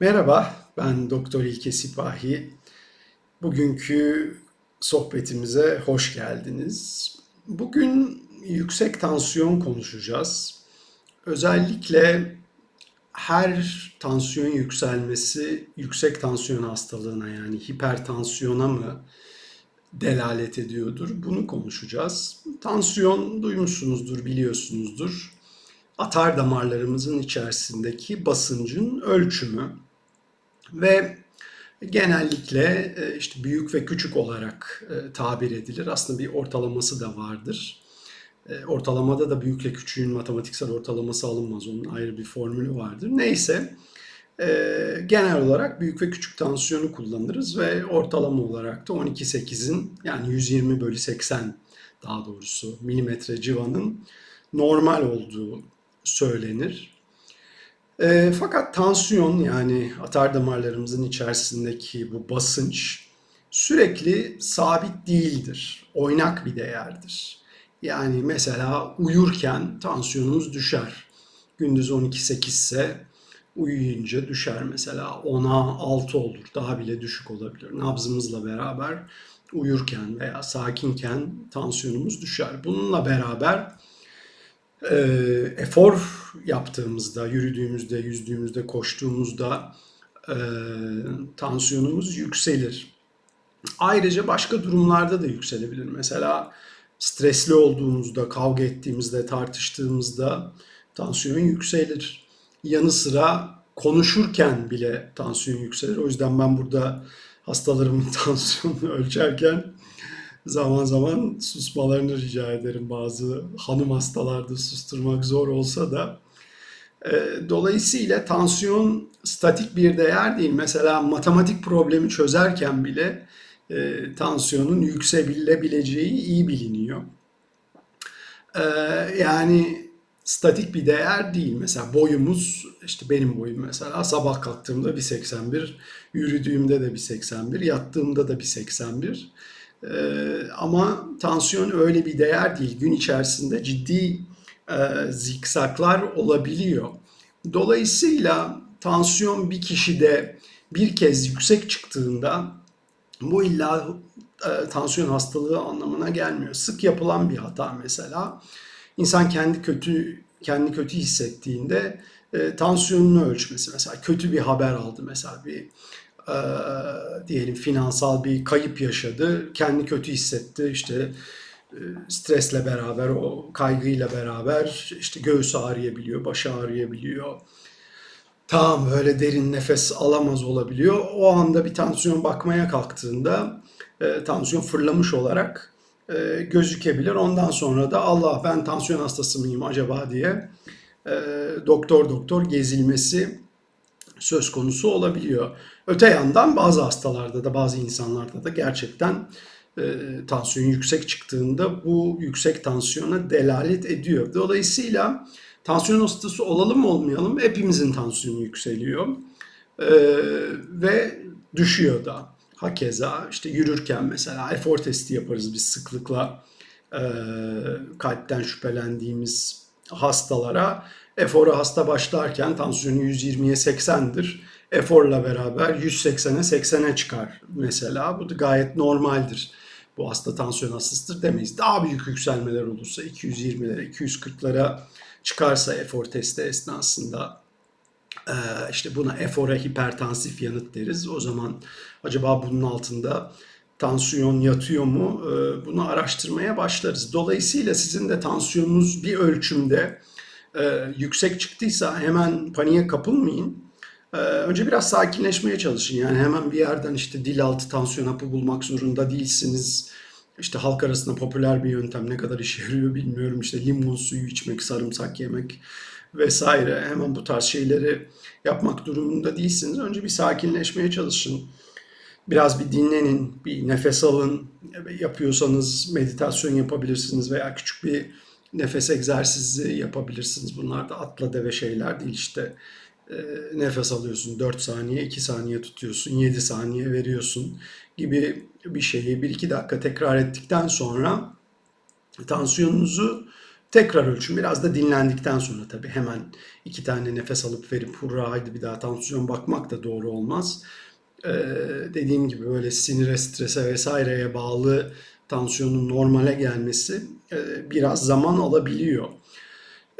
Merhaba, ben Doktor İlke Sipahi. Bugünkü sohbetimize hoş geldiniz. Bugün yüksek tansiyon konuşacağız. Özellikle her tansiyon yükselmesi yüksek tansiyon hastalığına yani hipertansiyona mı delalet ediyordur? Bunu konuşacağız. Tansiyon duymuşsunuzdur, biliyorsunuzdur. Atar damarlarımızın içerisindeki basıncın ölçümü ve genellikle e, işte büyük ve küçük olarak e, tabir edilir. Aslında bir ortalaması da vardır. E, Ortalamada da büyükle küçüğün matematiksel ortalaması alınmaz. Onun ayrı bir formülü vardır. Neyse genel olarak büyük ve küçük tansiyonu kullanırız ve ortalama olarak da 12.8'in yani 120 bölü 80 daha doğrusu milimetre civanın normal olduğu söylenir. E, fakat tansiyon yani atar damarlarımızın içerisindeki bu basınç sürekli sabit değildir. Oynak bir değerdir. Yani mesela uyurken tansiyonunuz düşer. Gündüz 12-8 ise uyuyunca düşer mesela 10'a 6 olur. Daha bile düşük olabilir. Nabzımızla beraber uyurken veya sakinken tansiyonumuz düşer. Bununla beraber e, efor yaptığımızda, yürüdüğümüzde, yüzdüğümüzde, koştuğumuzda e, tansiyonumuz yükselir. Ayrıca başka durumlarda da yükselebilir. Mesela stresli olduğumuzda, kavga ettiğimizde, tartıştığımızda tansiyon yükselir. Yanı sıra konuşurken bile tansiyon yükselir. O yüzden ben burada hastalarımın tansiyonunu ölçerken zaman zaman susmalarını rica ederim. Bazı hanım hastalarda susturmak zor olsa da. E, dolayısıyla tansiyon statik bir değer değil. Mesela matematik problemi çözerken bile e, tansiyonun yükselebileceği iyi biliniyor. E, yani statik bir değer değil. Mesela boyumuz, işte benim boyum mesela sabah kalktığımda 1.81, yürüdüğümde de 1.81, yattığımda da 1.81. Ee, ama tansiyon öyle bir değer değil. Gün içerisinde ciddi e, zikzaklar olabiliyor. Dolayısıyla tansiyon bir kişide bir kez yüksek çıktığında bu illa e, tansiyon hastalığı anlamına gelmiyor. Sık yapılan bir hata mesela. İnsan kendi kötü kendi kötü hissettiğinde e, tansiyonunu ölçmesi mesela kötü bir haber aldı mesela bir e, diyelim finansal bir kayıp yaşadı. Kendi kötü hissetti. İşte e, stresle beraber, o kaygıyla beraber işte göğsü ağrıyabiliyor, başı ağrıyabiliyor. Tam böyle derin nefes alamaz olabiliyor. O anda bir tansiyon bakmaya kalktığında e, tansiyon fırlamış olarak e, gözükebilir. Ondan sonra da Allah ben tansiyon hastası mıyım acaba diye e, doktor doktor gezilmesi söz konusu olabiliyor. Öte yandan bazı hastalarda da bazı insanlarda da gerçekten e, tansiyon yüksek çıktığında bu yüksek tansiyona delalet ediyor. Dolayısıyla tansiyon hastası olalım mı olmayalım hepimizin tansiyonu yükseliyor e, ve düşüyor da. Hakeza işte yürürken mesela efor testi yaparız biz sıklıkla e, kalpten şüphelendiğimiz hastalara. Efora hasta başlarken tansiyonu 120'ye 80'dir eforla beraber 180'e 80'e çıkar mesela. Bu da gayet normaldir. Bu hasta tansiyon hastasıdır demeyiz. Daha büyük yükselmeler olursa 220'lere 240'lara çıkarsa efor testi esnasında işte buna efora hipertansif yanıt deriz. O zaman acaba bunun altında tansiyon yatıyor mu? Bunu araştırmaya başlarız. Dolayısıyla sizin de tansiyonunuz bir ölçümde yüksek çıktıysa hemen paniğe kapılmayın ee, önce biraz sakinleşmeye çalışın. Yani hemen bir yerden işte dil altı tansiyon hapı bulmak zorunda değilsiniz. İşte halk arasında popüler bir yöntem ne kadar işe yarıyor bilmiyorum. İşte limon suyu içmek, sarımsak yemek vesaire. Hemen bu tarz şeyleri yapmak durumunda değilsiniz. Önce bir sakinleşmeye çalışın. Biraz bir dinlenin, bir nefes alın. Yapıyorsanız meditasyon yapabilirsiniz veya küçük bir nefes egzersizi yapabilirsiniz. Bunlar da atla deve şeyler değil işte e, nefes alıyorsun 4 saniye 2 saniye tutuyorsun 7 saniye veriyorsun gibi bir şeyi 1-2 dakika tekrar ettikten sonra tansiyonunuzu Tekrar ölçüm biraz da dinlendikten sonra tabii hemen iki tane nefes alıp verip hurra haydi bir daha tansiyon bakmak da doğru olmaz. Ee, dediğim gibi böyle sinire, strese vesaireye bağlı tansiyonun normale gelmesi e, biraz zaman alabiliyor.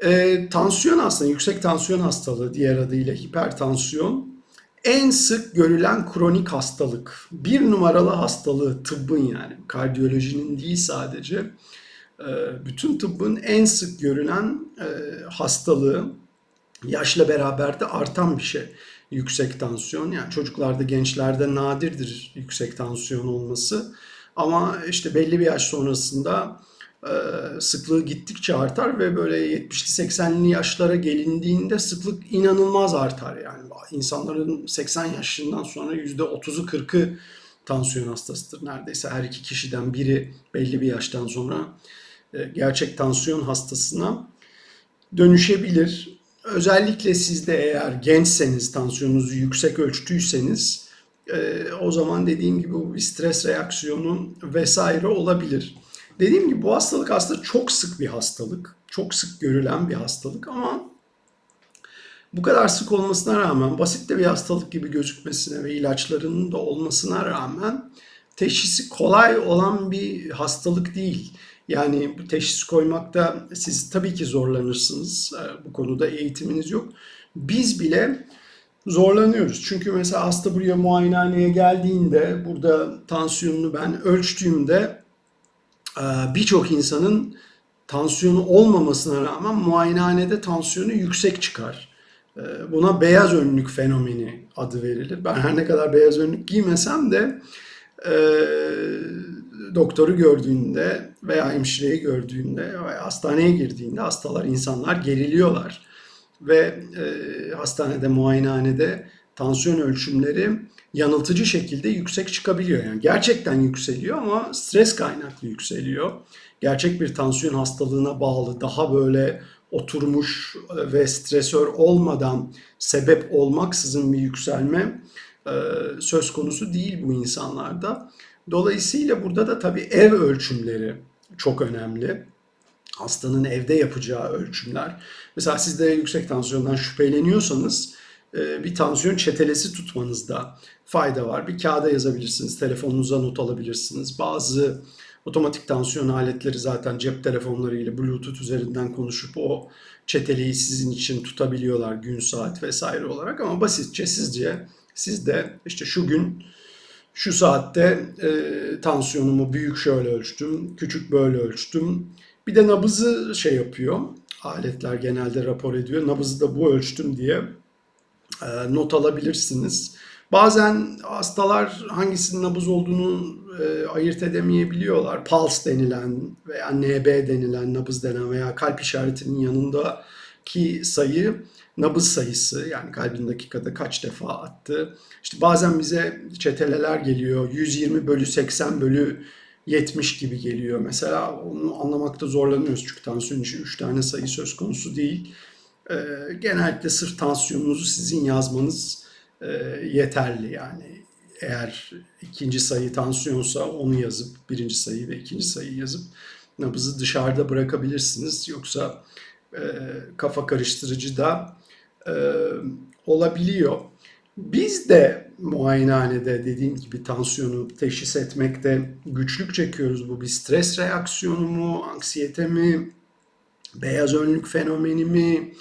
E, tansiyon aslında yüksek tansiyon hastalığı diğer adıyla hipertansiyon en sık görülen kronik hastalık. Bir numaralı hastalığı tıbbın yani kardiyolojinin değil sadece e, bütün tıbbın en sık görülen e, hastalığı yaşla beraber de artan bir şey. Yüksek tansiyon yani çocuklarda gençlerde nadirdir yüksek tansiyon olması. Ama işte belli bir yaş sonrasında e, sıklığı gittikçe artar ve böyle 70'li 80'li yaşlara gelindiğinde sıklık inanılmaz artar yani. insanların 80 yaşından sonra %30'u 40'ı tansiyon hastasıdır. Neredeyse her iki kişiden biri belli bir yaştan sonra e, gerçek tansiyon hastasına dönüşebilir. Özellikle siz de eğer gençseniz, tansiyonunuzu yüksek ölçtüyseniz e, o zaman dediğim gibi bu bir stres reaksiyonu vesaire olabilir. Dediğim gibi bu hastalık aslında çok sık bir hastalık. Çok sık görülen bir hastalık ama bu kadar sık olmasına rağmen basit de bir hastalık gibi gözükmesine ve ilaçlarının da olmasına rağmen teşhisi kolay olan bir hastalık değil. Yani bu teşhis koymakta siz tabii ki zorlanırsınız. Ee, bu konuda eğitiminiz yok. Biz bile zorlanıyoruz. Çünkü mesela hasta buraya muayenehaneye geldiğinde burada tansiyonunu ben ölçtüğümde e, birçok insanın tansiyonu olmamasına rağmen muayenehanede tansiyonu yüksek çıkar. E, buna beyaz önlük fenomeni adı verilir. Ben her ne kadar beyaz önlük giymesem de e, doktoru gördüğünde veya hemşireyi gördüğünde veya hastaneye girdiğinde hastalar, insanlar geriliyorlar. Ve e, hastanede, muayenehanede tansiyon ölçümleri yanıltıcı şekilde yüksek çıkabiliyor. Yani gerçekten yükseliyor ama stres kaynaklı yükseliyor. Gerçek bir tansiyon hastalığına bağlı daha böyle oturmuş ve stresör olmadan sebep olmaksızın bir yükselme e, söz konusu değil bu insanlarda. Dolayısıyla burada da tabii ev ölçümleri çok önemli. Hastanın evde yapacağı ölçümler. Mesela siz de yüksek tansiyondan şüpheleniyorsanız e, bir tansiyon çetelesi tutmanızda fayda var. Bir kağıda yazabilirsiniz, telefonunuza not alabilirsiniz. Bazı otomatik tansiyon aletleri zaten cep telefonlarıyla Bluetooth üzerinden konuşup o çeteleyi sizin için tutabiliyorlar gün saat vesaire olarak ama basitçe sizce siz de işte şu gün şu saatte e, tansiyonumu büyük şöyle ölçtüm, küçük böyle ölçtüm. Bir de nabızı şey yapıyor. Aletler genelde rapor ediyor. Nabızı da bu ölçtüm diye e, not alabilirsiniz. Bazen hastalar hangisinin nabız olduğunu e, ayırt edemeyebiliyorlar. Pulse denilen veya NB denilen, nabız denen veya kalp işaretinin yanındaki sayı nabız sayısı yani kalbin dakikada kaç defa attı. İşte bazen bize çeteleler geliyor 120 bölü 80 bölü 70 gibi geliyor. Mesela onu anlamakta zorlanıyoruz çünkü tansiyon için 3 tane sayı söz konusu değil. Ee, genellikle sırf tansiyonunuzu sizin yazmanız e, yeterli yani. Eğer ikinci sayı tansiyonsa onu yazıp birinci sayı ve ikinci sayı yazıp nabızı dışarıda bırakabilirsiniz. Yoksa e, kafa karıştırıcı da e, olabiliyor. Biz de muayenehanede dediğim gibi tansiyonu teşhis etmekte güçlük çekiyoruz. Bu bir stres reaksiyonu mu, anksiyete mi, beyaz önlük fenomeni mi,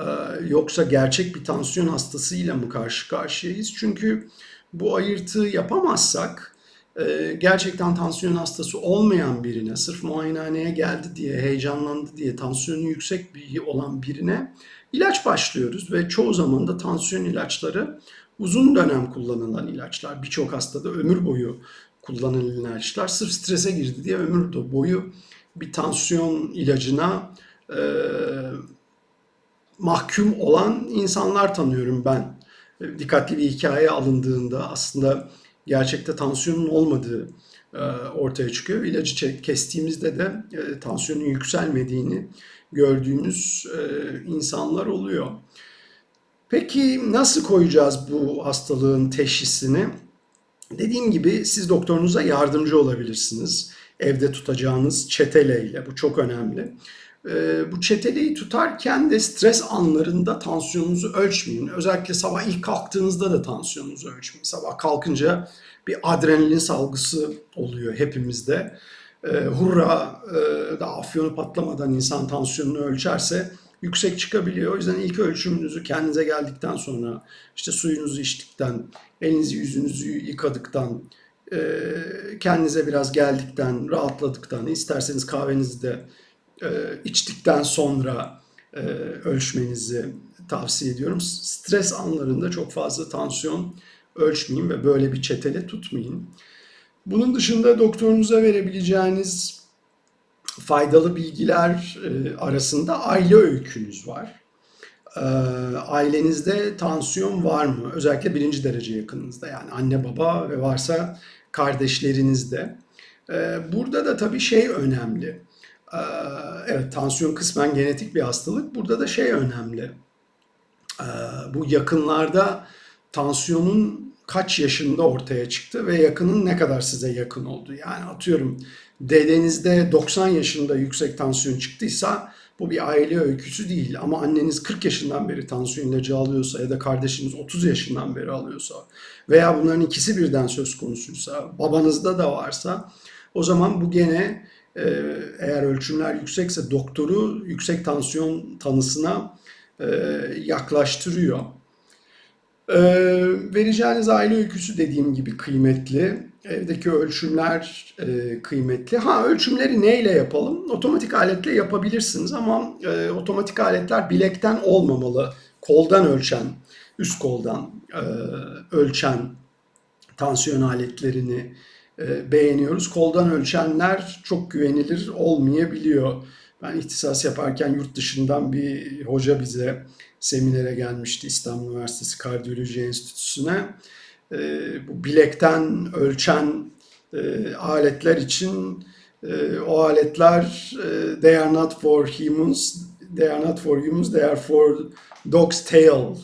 e, yoksa gerçek bir tansiyon hastasıyla mı karşı karşıyayız? Çünkü bu ayırtığı yapamazsak e, gerçekten tansiyon hastası olmayan birine, sırf muayenehaneye geldi diye, heyecanlandı diye tansiyonu yüksek bir olan birine ilaç başlıyoruz ve çoğu zaman da tansiyon ilaçları uzun dönem kullanılan ilaçlar. Birçok hastada ömür boyu kullanılan ilaçlar sırf strese girdi diye ömür boyu bir tansiyon ilacına e, mahkum olan insanlar tanıyorum ben. Dikkatli bir hikaye alındığında aslında gerçekte tansiyonun olmadığı e, ortaya çıkıyor. İlacı kestiğimizde de e, tansiyonun yükselmediğini gördüğümüz e, insanlar oluyor. Peki nasıl koyacağız bu hastalığın teşhisini? Dediğim gibi siz doktorunuza yardımcı olabilirsiniz. Evde tutacağınız çeteleyle bu çok önemli. E, bu çeteliği tutarken de stres anlarında tansiyonunuzu ölçmeyin. Özellikle sabah ilk kalktığınızda da tansiyonunuzu ölçmeyin. Sabah kalkınca bir adrenalin salgısı oluyor hepimizde. E, hurra e, da afyonu patlamadan insan tansiyonunu ölçerse yüksek çıkabiliyor. O yüzden ilk ölçümünüzü kendinize geldikten sonra işte suyunuzu içtikten, elinizi yüzünüzü yıkadıktan, e, kendinize biraz geldikten, rahatladıktan, isterseniz kahvenizi de e, içtikten sonra e, ölçmenizi tavsiye ediyorum. Stres anlarında çok fazla tansiyon ölçmeyin ve böyle bir çetele tutmayın. Bunun dışında doktorunuza verebileceğiniz faydalı bilgiler e, arasında aile öykünüz var. E, ailenizde tansiyon var mı? Özellikle birinci derece yakınınızda yani anne baba ve varsa kardeşlerinizde. E, burada da tabii şey önemli. Evet tansiyon kısmen genetik bir hastalık. Burada da şey önemli. Bu yakınlarda tansiyonun kaç yaşında ortaya çıktı ve yakının ne kadar size yakın oldu. Yani atıyorum dedenizde 90 yaşında yüksek tansiyon çıktıysa bu bir aile öyküsü değil. Ama anneniz 40 yaşından beri tansiyon ilacı alıyorsa ya da kardeşiniz 30 yaşından beri alıyorsa veya bunların ikisi birden söz konusuysa, babanızda da varsa o zaman bu gene eğer ölçümler yüksekse doktoru yüksek tansiyon tanısına e, yaklaştırıyor. Ee, vereceğiniz aile öyküsü dediğim gibi kıymetli. Evdeki ölçümler e, kıymetli. Ha ölçümleri neyle yapalım? Otomatik aletle yapabilirsiniz ama e, otomatik aletler bilekten olmamalı. Koldan ölçen, üst koldan e, ölçen tansiyon aletlerini beğeniyoruz. Koldan ölçenler çok güvenilir olmayabiliyor. Ben ihtisas yaparken yurt dışından bir hoca bize seminere gelmişti İstanbul Üniversitesi Kardiyoloji Enstitüsü'ne. E, bu bilekten ölçen e, aletler için e, o aletler e, they are not for humans, they are not for humans, they are for dog's tail.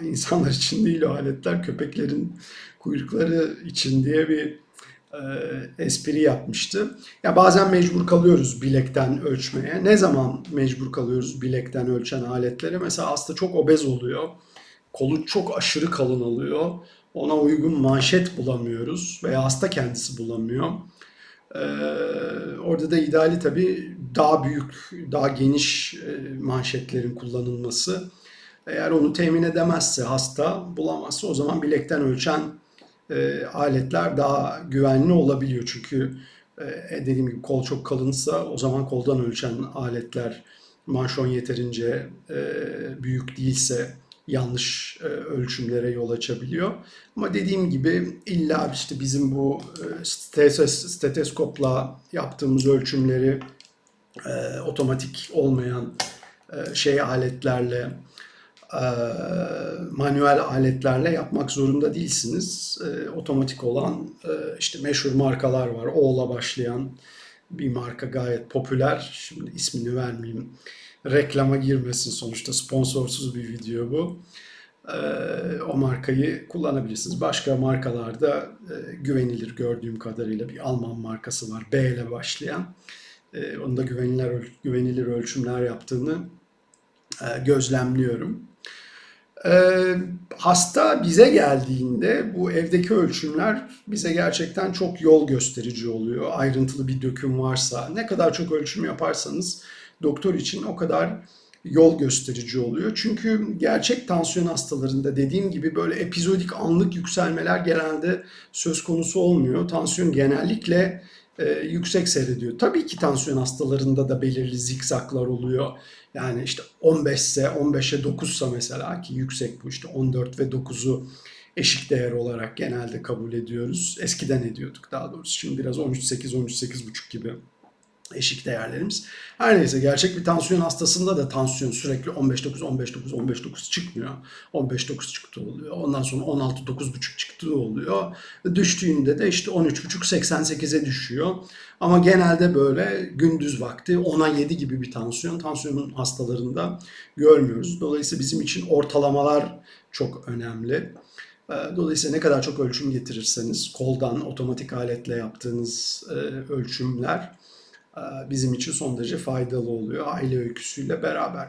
E, insanlar için değil o aletler, köpeklerin kuyrukları için diye bir e, espri yapmıştı. Ya bazen mecbur kalıyoruz bilekten ölçmeye. Ne zaman mecbur kalıyoruz bilekten ölçen aletlere? Mesela hasta çok obez oluyor. Kolu çok aşırı kalın oluyor. Ona uygun manşet bulamıyoruz veya hasta kendisi bulamıyor. Ee, orada da ideali tabii daha büyük, daha geniş e, manşetlerin kullanılması. Eğer onu temin edemezse hasta, bulamazsa o zaman bilekten ölçen e, aletler daha güvenli olabiliyor. Çünkü e, dediğim gibi kol çok kalınsa o zaman koldan ölçen aletler manşon yeterince e, büyük değilse yanlış e, ölçümlere yol açabiliyor. Ama dediğim gibi illa işte bizim bu e, steteskopla yaptığımız ölçümleri e, otomatik olmayan e, şey aletlerle e, manuel aletlerle yapmak zorunda değilsiniz. E, otomatik olan e, işte meşhur markalar var. O'la başlayan bir marka gayet popüler. Şimdi ismini vermeyeyim. Reklama girmesin sonuçta sponsorsuz bir video bu. O markayı kullanabilirsiniz. Başka markalarda güvenilir gördüğüm kadarıyla bir Alman markası var. B ile başlayan. Onda güvenilir, güvenilir ölçümler yaptığını gözlemliyorum. Ee, hasta bize geldiğinde bu evdeki ölçümler bize gerçekten çok yol gösterici oluyor. Ayrıntılı bir döküm varsa ne kadar çok ölçüm yaparsanız doktor için o kadar yol gösterici oluyor. Çünkü gerçek tansiyon hastalarında dediğim gibi böyle epizodik anlık yükselmeler genelde söz konusu olmuyor. Tansiyon genellikle e, yüksek seyrediyor. Tabii ki tansiyon hastalarında da belirli zikzaklar oluyor. Yani işte 15 ise 15'e 9 ise mesela ki yüksek bu işte 14 ve 9'u eşik değer olarak genelde kabul ediyoruz. Eskiden ediyorduk daha doğrusu. Şimdi biraz 13-8, 13-8,5 gibi eşik değerlerimiz. Her neyse gerçek bir tansiyon hastasında da tansiyon sürekli 15-9, 15-9, 15-9 çıkmıyor. 15-9 çıktı oluyor. Ondan sonra 16-9,5 çıktı oluyor. Düştüğünde de işte 13,5-88'e düşüyor. Ama genelde böyle gündüz vakti 10'a 7 gibi bir tansiyon tansiyonun hastalarında görmüyoruz. Dolayısıyla bizim için ortalamalar çok önemli. Dolayısıyla ne kadar çok ölçüm getirirseniz koldan otomatik aletle yaptığınız ölçümler e, bizim için son derece faydalı oluyor aile öyküsüyle beraber.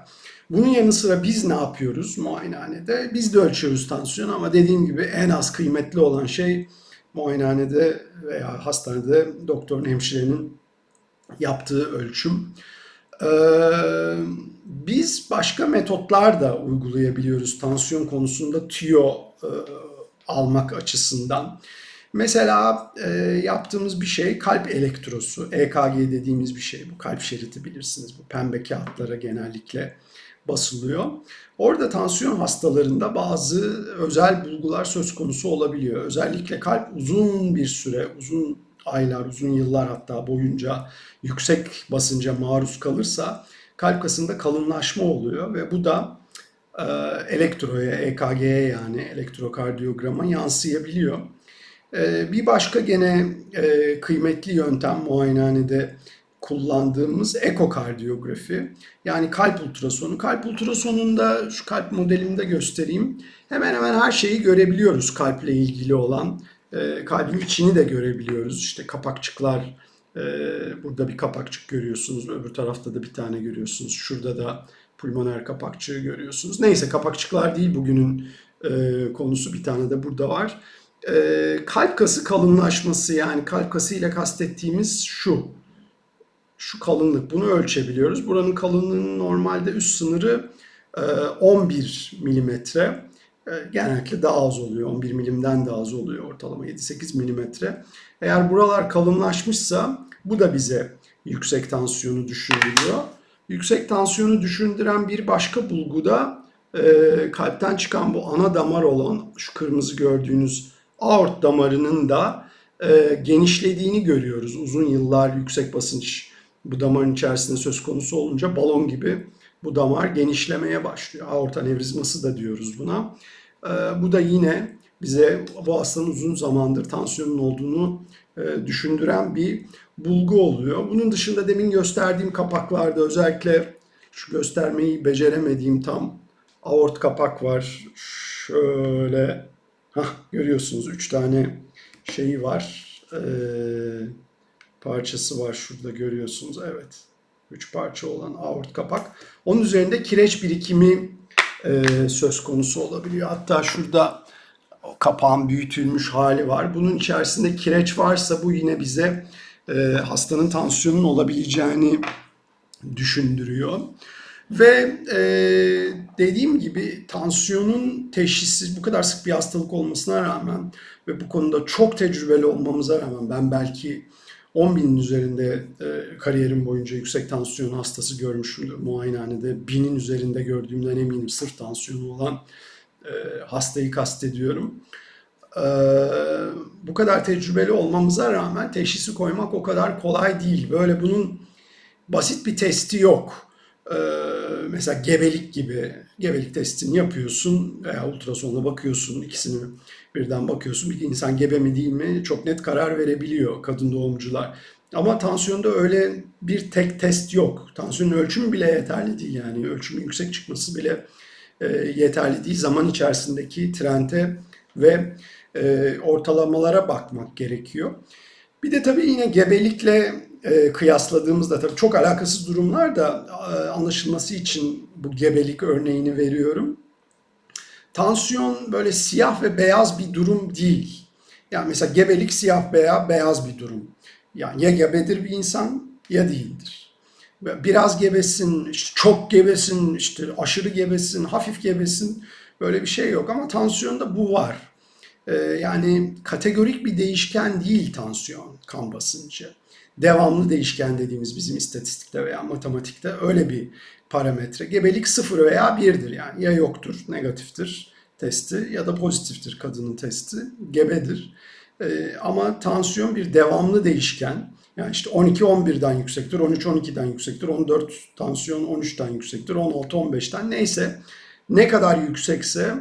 Bunun yanı sıra biz ne yapıyoruz muayenehanede? Biz de ölçüyoruz tansiyonu ama dediğim gibi en az kıymetli olan şey muayenehanede veya hastanede doktorun, hemşirenin yaptığı ölçüm. Ee, biz başka metotlar da uygulayabiliyoruz tansiyon konusunda tüyo e, almak açısından. Mesela e, yaptığımız bir şey kalp elektrosu, EKG dediğimiz bir şey. Bu kalp şeridi bilirsiniz. Bu pembe kağıtlara genellikle basılıyor. Orada tansiyon hastalarında bazı özel bulgular söz konusu olabiliyor. Özellikle kalp uzun bir süre, uzun aylar, uzun yıllar hatta boyunca yüksek basınca maruz kalırsa kalp kasında kalınlaşma oluyor ve bu da e, elektroya, EKG'ye yani elektrokardiyograma yansıyabiliyor. E, bir başka gene e, kıymetli yöntem muayenehanede kullandığımız ekokardiyografi yani kalp ultrasonu. Kalp ultrasonunda şu kalp modelinde göstereyim. Hemen hemen her şeyi görebiliyoruz kalple ilgili olan. E, kalbin içini de görebiliyoruz. İşte kapakçıklar, e, burada bir kapakçık görüyorsunuz. Öbür tarafta da bir tane görüyorsunuz. Şurada da pulmoner kapakçığı görüyorsunuz. Neyse kapakçıklar değil bugünün e, konusu. Bir tane de burada var. E, kalp kası kalınlaşması yani kalp kası ile kastettiğimiz şu şu kalınlık bunu ölçebiliyoruz. Buranın kalınlığının normalde üst sınırı 11 e, milimetre. E, genellikle daha az oluyor. 11 milimden daha az oluyor ortalama 7-8 milimetre. Eğer buralar kalınlaşmışsa bu da bize yüksek tansiyonu düşündürüyor. Yüksek tansiyonu düşündüren bir başka bulgu da e, kalpten çıkan bu ana damar olan şu kırmızı gördüğünüz aort damarının da e, genişlediğini görüyoruz. Uzun yıllar yüksek basınç bu damarın içerisinde söz konusu olunca balon gibi bu damar genişlemeye başlıyor. Aorta nevrizması da diyoruz buna. Ee, bu da yine bize bu hastanın uzun zamandır tansiyonun olduğunu e, düşündüren bir bulgu oluyor. Bunun dışında demin gösterdiğim kapaklarda özellikle şu göstermeyi beceremediğim tam aort kapak var. Şöyle hah, görüyorsunuz 3 tane şeyi var. Ee, parçası var şurada görüyorsunuz. Evet. Üç parça olan aort kapak. Onun üzerinde kireç birikimi e, söz konusu olabiliyor. Hatta şurada kapağın büyütülmüş hali var. Bunun içerisinde kireç varsa bu yine bize e, hastanın tansiyonun olabileceğini düşündürüyor. Ve e, dediğim gibi tansiyonun teşhisi bu kadar sık bir hastalık olmasına rağmen ve bu konuda çok tecrübeli olmamıza rağmen ben belki 10 binin üzerinde e, kariyerim boyunca yüksek tansiyon hastası görmüşümdür muayenehanede. Binin üzerinde gördüğümden eminim sırf tansiyonu olan e, hastayı kastediyorum. E, bu kadar tecrübeli olmamıza rağmen teşhisi koymak o kadar kolay değil. Böyle bunun basit bir testi yok. E, mesela gebelik gibi gebelik testini yapıyorsun veya ultrasonla bakıyorsun ikisini birden bakıyorsun bir insan gebe mi değil mi çok net karar verebiliyor kadın doğumcular. Ama tansiyonda öyle bir tek test yok. Tansiyonun ölçümü bile yeterli değil yani ölçümün yüksek çıkması bile e, yeterli değil. Zaman içerisindeki trende ve e, ortalamalara bakmak gerekiyor. Bir de tabii yine gebelikle e, kıyasladığımızda tabii çok alakasız durumlar da e, anlaşılması için bu gebelik örneğini veriyorum. Tansiyon böyle siyah ve beyaz bir durum değil. Yani mesela gebelik siyah veya beyaz bir durum. Yani ya gebedir bir insan ya değildir. Biraz gebesin, işte çok gebesin, işte aşırı gebesin, hafif gebesin böyle bir şey yok ama tansiyonda bu var. Ee, yani kategorik bir değişken değil tansiyon, kan basıncı. Devamlı değişken dediğimiz bizim istatistikte veya matematikte öyle bir parametre. Gebelik sıfır veya birdir yani ya yoktur, negatiftir testi ya da pozitiftir kadının testi, gebedir. Ee, ama tansiyon bir devamlı değişken. Yani işte 12-11'den yüksektir, 13-12'den yüksektir, 14 tansiyon 13'ten yüksektir, 16-15'ten neyse ne kadar yüksekse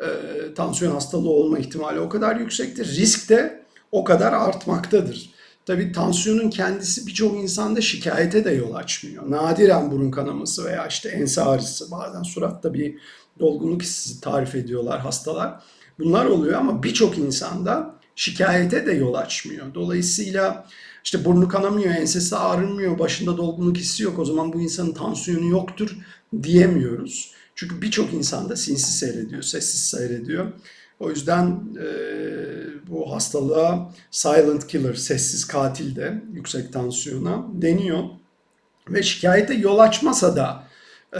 e, tansiyon hastalığı olma ihtimali o kadar yüksektir. Risk de o kadar artmaktadır. Tabii tansiyonun kendisi birçok insanda şikayete de yol açmıyor. Nadiren burun kanaması veya işte ense ağrısı, bazen suratta bir dolgunluk hissi tarif ediyorlar hastalar. Bunlar oluyor ama birçok insanda şikayete de yol açmıyor. Dolayısıyla İşte burnu kanamıyor, ensesi ağrımıyor, başında dolgunluk hissi yok. O zaman bu insanın tansiyonu yoktur diyemiyoruz. Çünkü birçok insan da sinsi seyrediyor, sessiz seyrediyor. O yüzden e, bu hastalığa silent killer, sessiz katil de yüksek tansiyona deniyor. Ve şikayete yol açmasa da e,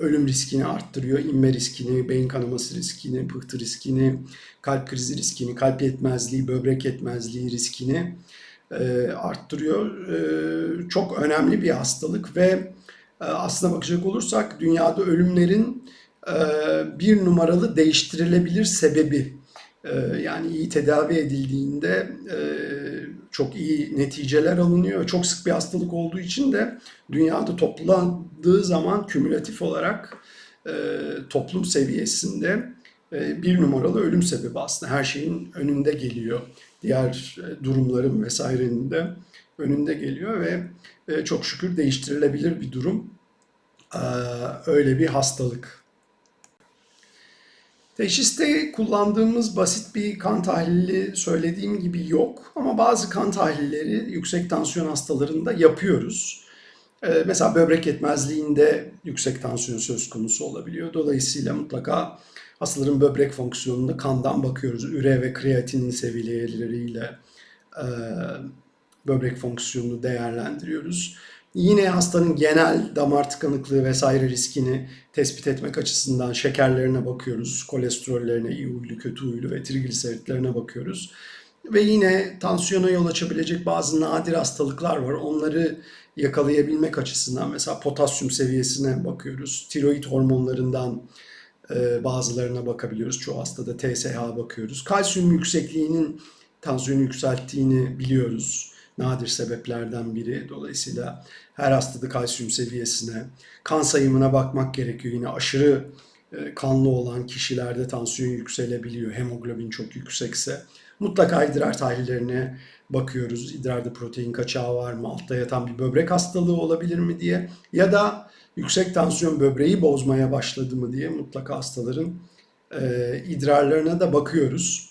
ölüm riskini arttırıyor. İnme riskini, beyin kanaması riskini, pıhtı riskini, kalp krizi riskini, kalp yetmezliği, böbrek yetmezliği riskini e, arttırıyor. E, çok önemli bir hastalık ve e, aslına bakacak olursak dünyada ölümlerin bir numaralı değiştirilebilir sebebi. E, yani iyi tedavi edildiğinde e, çok iyi neticeler alınıyor. Çok sık bir hastalık olduğu için de dünyada toplandığı zaman kümülatif olarak e, toplum seviyesinde bir numaralı ölüm sebebi aslında. Her şeyin önünde geliyor. Diğer durumların vesairenin de önünde geliyor ve çok şükür değiştirilebilir bir durum. E, öyle bir hastalık. Teşhiste kullandığımız basit bir kan tahlili söylediğim gibi yok ama bazı kan tahlilleri yüksek tansiyon hastalarında yapıyoruz. Ee, mesela böbrek yetmezliğinde yüksek tansiyon söz konusu olabiliyor. Dolayısıyla mutlaka hastaların böbrek fonksiyonuna kandan bakıyoruz. Üre ve kreatinin seviyeleriyle e, böbrek fonksiyonunu değerlendiriyoruz. Yine hastanın genel damar tıkanıklığı vesaire riskini tespit etmek açısından şekerlerine bakıyoruz. Kolesterollerine, iyi huylu, kötü huylu ve trigliseritlerine bakıyoruz. Ve yine tansiyona yol açabilecek bazı nadir hastalıklar var. Onları yakalayabilmek açısından mesela potasyum seviyesine bakıyoruz. Tiroid hormonlarından e, bazılarına bakabiliyoruz. Çoğu hastada TSH bakıyoruz. Kalsiyum yüksekliğinin tansiyonu yükselttiğini biliyoruz nadir sebeplerden biri. Dolayısıyla her hastada kalsiyum seviyesine, kan sayımına bakmak gerekiyor. Yine aşırı e, kanlı olan kişilerde tansiyon yükselebiliyor. Hemoglobin çok yüksekse. Mutlaka idrar tahlillerine bakıyoruz. İdrarda protein kaçağı var mı? Altta yatan bir böbrek hastalığı olabilir mi diye. Ya da yüksek tansiyon böbreği bozmaya başladı mı diye mutlaka hastaların e, idrarlarına da bakıyoruz.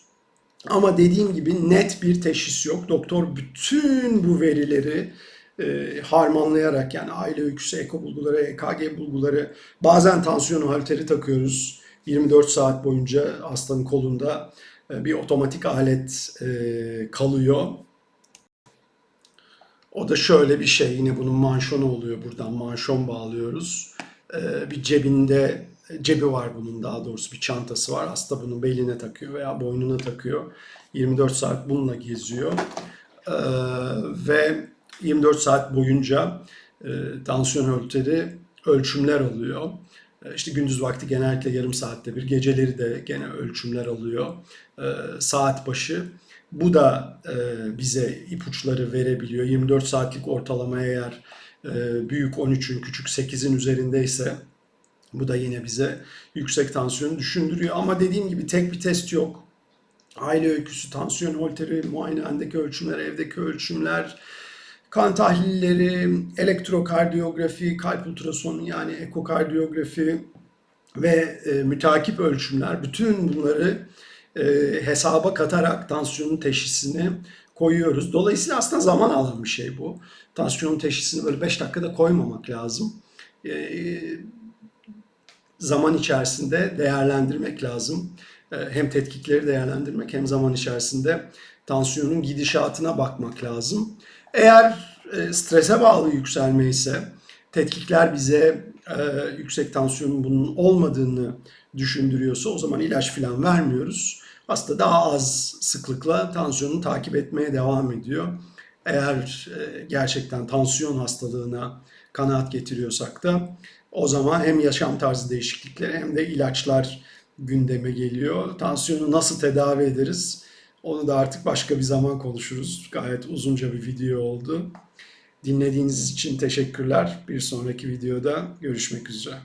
Ama dediğim gibi net bir teşhis yok. Doktor bütün bu verileri e, harmanlayarak yani aile öyküsü, eko bulguları, EKG bulguları, bazen tansiyon halteri takıyoruz. 24 saat boyunca hastanın kolunda e, bir otomatik alet e, kalıyor. O da şöyle bir şey yine bunun manşonu oluyor buradan manşon bağlıyoruz. E, bir cebinde cebi var bunun daha doğrusu bir çantası var. Hasta bunu beline takıyor veya boynuna takıyor. 24 saat bununla geziyor. Ee, ve 24 saat boyunca e, tansiyon ölçeri ölçümler alıyor. E, işte gündüz vakti genellikle yarım saatte bir, geceleri de gene ölçümler alıyor. E, saat başı. Bu da e, bize ipuçları verebiliyor. 24 saatlik ortalamaya eğer e, büyük 13'ün küçük 8'in üzerindeyse bu da yine bize yüksek tansiyonu düşündürüyor. Ama dediğim gibi tek bir test yok. Aile öyküsü, tansiyon holteri, muayenehanedeki ölçümler, evdeki ölçümler, kan tahlilleri, elektrokardiyografi, kalp ultrasonu yani ekokardiyografi ve e, mütakip ölçümler bütün bunları e, hesaba katarak tansiyonun teşhisini koyuyoruz. Dolayısıyla aslında zaman alan bir şey bu. Tansiyonun teşhisini böyle 5 dakikada koymamak lazım. E, zaman içerisinde değerlendirmek lazım. Ee, hem tetkikleri değerlendirmek hem zaman içerisinde tansiyonun gidişatına bakmak lazım. Eğer e, strese bağlı yükselme ise tetkikler bize e, yüksek tansiyonun bunun olmadığını düşündürüyorsa o zaman ilaç falan vermiyoruz. Hasta daha az sıklıkla tansiyonunu takip etmeye devam ediyor. Eğer e, gerçekten tansiyon hastalığına kanaat getiriyorsak da o zaman hem yaşam tarzı değişiklikleri hem de ilaçlar gündeme geliyor. Tansiyonu nasıl tedavi ederiz? Onu da artık başka bir zaman konuşuruz. Gayet uzunca bir video oldu. Dinlediğiniz için teşekkürler. Bir sonraki videoda görüşmek üzere.